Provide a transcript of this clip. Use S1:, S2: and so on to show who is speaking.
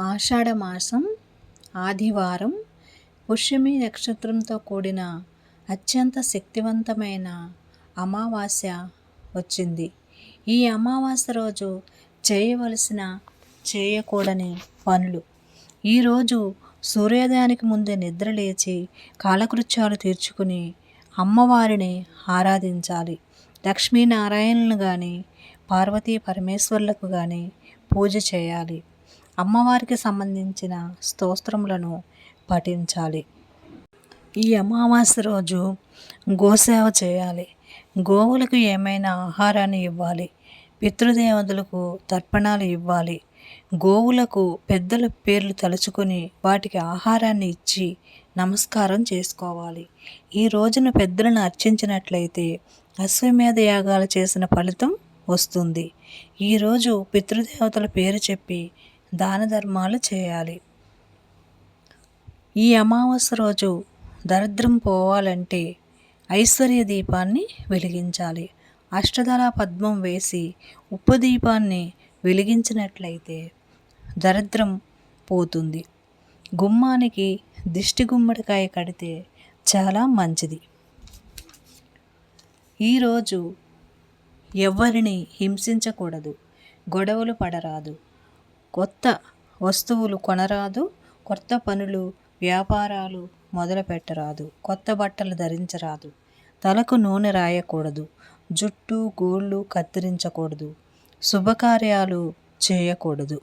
S1: ఆషాఢమాసం ఆదివారం పుష్యమి నక్షత్రంతో కూడిన అత్యంత శక్తివంతమైన అమావాస్య వచ్చింది. ఈ అమావాస్య రోజు చేయవలసిన చేయకూడని పనులు. ఈరోజు సూర్యోదయానికి ముందే నిద్ర లేచి కాలకృత్యాలు తీర్చుకుని అమ్మవారిని ఆరాధించాలి. లక్ష్మీనారాయణను కానీ పార్వతీ పరమేశ్వర్లకు కానీ పూజ చేయాలి. అమ్మవారికి సంబంధించిన స్తోత్రములను పఠించాలి. ఈ అమావాస్య రోజు గోసేవ చేయాలి. గోవులకు ఏమైనా ఆహారాన్ని ఇవ్వాలి. పితృదేవతలకు తర్పణాలు ఇవ్వాలి. గోవులకు పెద్దల పేర్లు తలుచుకొని వాటికి ఆహారాన్ని ఇచ్చి నమస్కారం చేసుకోవాలి. ఈ రోజున పెద్దలను అర్చించినట్లయితే అశ్వమేధ యాగాలు చేసిన ఫలితం వస్తుంది. ఈరోజు పితృదేవతల పేరు చెప్పి దాన ధర్మాలు చేయాలి. ఈ అమావాస్య రోజు దరిద్రం పోవాలంటే ఐశ్వర్య దీపాన్ని వెలిగించాలి. అష్టదళ పద్మం వేసి ఉప్పు దీపాన్ని వెలిగించినట్లయితే దరిద్రం పోతుంది. గుమ్మానికి దిష్టి గుమ్మడికాయ కడితే చాలా మంచిది. ఈరోజు ఎవరిని హింసించకూడదు. గొడవలు పడరాదు. కొత్త వస్తువులు కొనరాదు కొత్త పనులు వ్యాపారాలు మొదలు పెట్టరాదు కొత్త బట్టలు ధరించరాదు. తలకు నూనె రాయకూడదు జుట్టు గోళ్ళు కత్తిరించకూడదు శుభకార్యాలు చేయకూడదు.